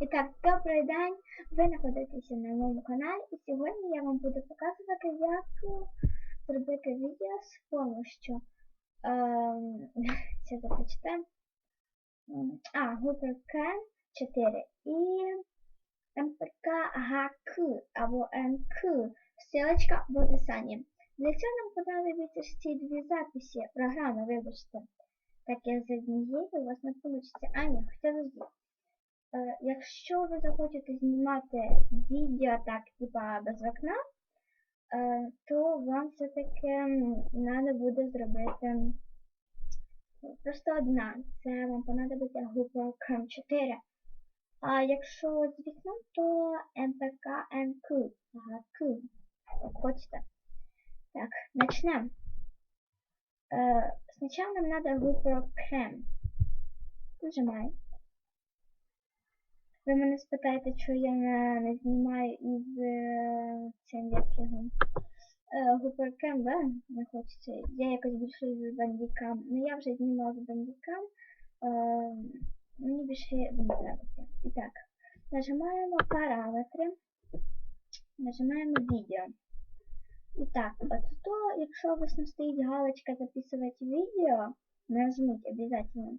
І так, добрий день! Ви знаходитеся на моєму каналі і сьогодні я вам буду показувати, як е, зробити відео з ем, це започнемо. М, А, GoProCam 4 і MPK HQ або MQ. Ссылочка в описанні. Для цього нам понадобиться ці дві записи, програми, вибачте. Так як з однієї у вас не вийде. А, ні, хоча Е, Якщо ви захочете знімати відео так, типа без вікна, е, то вам все-таки треба буде зробити просто одна. Це вам понадобиться GoPro Cam 4. А якщо з вікном, то MPK NQ. Ага, Q. Як хочете. Так, начнем. Е, Сначала нам надо GoPro Cam. Нажимаем. Ви мене спитаєте, чого я не, не знімаю із е, цим як його гуперкем, да? Не хочеться. Я якось більше з бандікам. Ну я вже знімала з бандікам. Е, мені більше не подобається. І так, нажимаємо параметри, нажимаємо відео. І так, от то, якщо у вас не стоїть галочка записувати відео, нажміть обов'язково.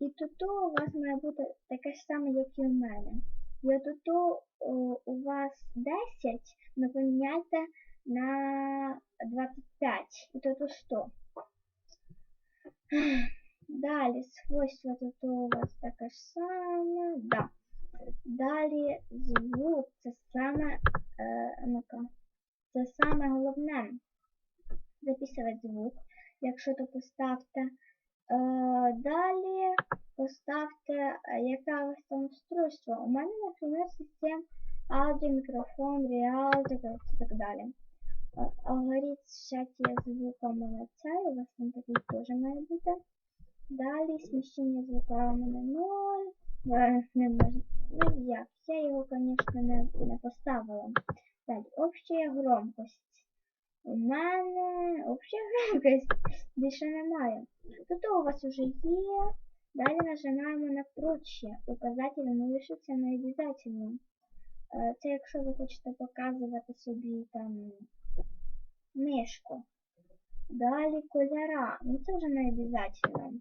І тут у вас має бути таке ж саме, як і у мене. І от тут у вас 10, але поміняйте на 25. І тут 100. Далі свойства тут у вас таке ж саме. Да. Далі звук. Це саме, е, ну-ка, це саме головне. Записувати звук. Якщо то поставте Е, Далі поставте, е, яке у вас там устройство. У мене, наприклад, систем аудіо, мікрофон, реал, так, так далі. Е, Алгоритм сжатия звука молодця, у вас там такий теж має бути. Далі сміщення звука у мене 0. Не можна. Ну як, я його, звісно, не, не поставила. Далі, общая громкость. У мене общая громкость більше немає. Тут у вас уже є. Далі нажимаємо на прочее. Указатель залишиться не Це якщо ви хочете показувати собі там мишку. Далі кольора. Ну це вже не.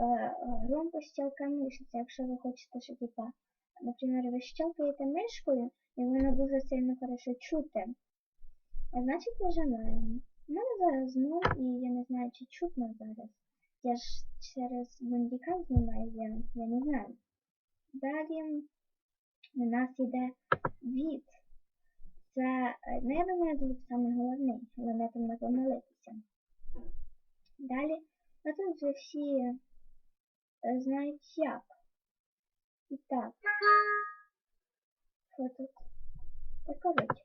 Е, Громкость щелка мишці. Якщо ви хочете, що типа, наприклад, ви щелкаєте мишкою, і воно дуже сильно хорошо чути. Значить нажимаємо. Зараз 0 і я не знаю, чи чутно зараз. Я ж через бандіка знімаю, я, я не знаю. Далі у нас йде від. Це, ну я думаю, звук саме головний, але на там не помилитися. Далі, а тут вже всі е, знають як. І так. Що тут? Та коротше.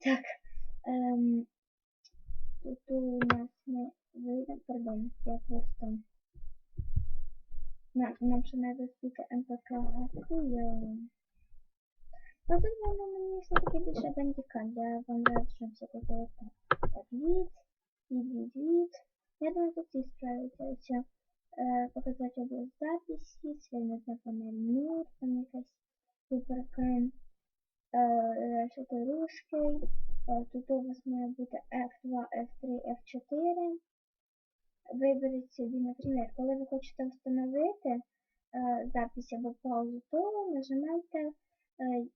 Так. Ем, Тут у нас не вийде, пардон, я просто... Нам, нам ще не виступити МПК гакую. Ну тут воно мені все-таки більше бандіка, я вам раджу все-таки отак. Так, від, від, від. Я думаю, тут всі справляться. Ось е, показати область записи, свернутна панель нур, там якась суперкрем. Е, то ручкой. Тут у вас має бути F2, F3, F4. Виберіть собі, наприклад, коли ви хочете встановити е, запись або паузу, то нажимайте е,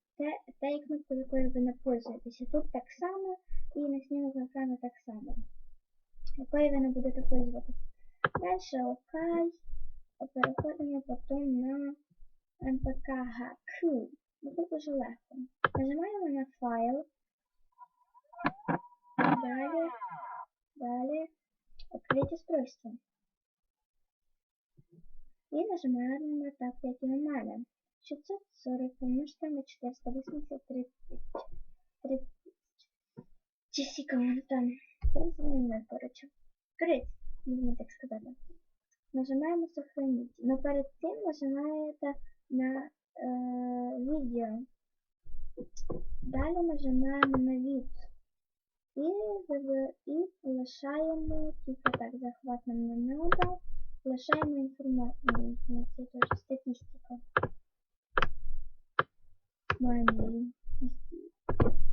те, кнопку, якою ви не пользуєтеся. Тут так само і на снімку екрану так само. Якою ви не будете пользуватися. Далі ОК. Переходимо потім на MPK-HQ. Ну, дуже легко. Нажимаємо на файл. Далее, далее открыть устройство. И нажимаем на так, как и 640 помножити на 480 30 30 секунд там. 30 короче. 30, можна так сказати. Нажимаємо сохранить. Но перед цим нажимаєте на е, відео. Далі нажимаємо на від і лишаємо тільки так, захват нам не треба. Лишаємо інформацію, інформацію теж статистика. Маємо її.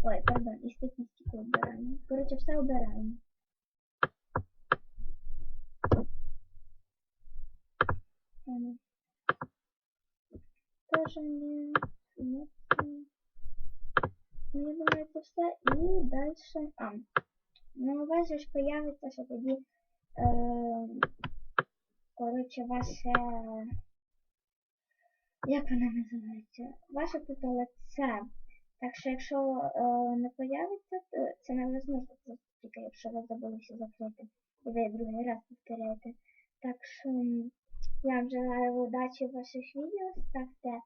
Ой, пардон, і статистику обираємо. Коротше, все обираємо. Тоже не... Ну, це все. І далі... А, ну, у вас же ж появиться, що тоді... Е, коротше, ваше... Як вона називається? Ваше тут лице. Так що, якщо е, не появиться, то це невозможно просто тільки, якщо ви забулися закрити. І ви другий раз повторяєте. Так що я вам желаю удачі в ваших відео. Ставте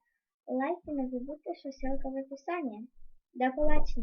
лайки, не забудьте, що ссылка в описанні. da Palatina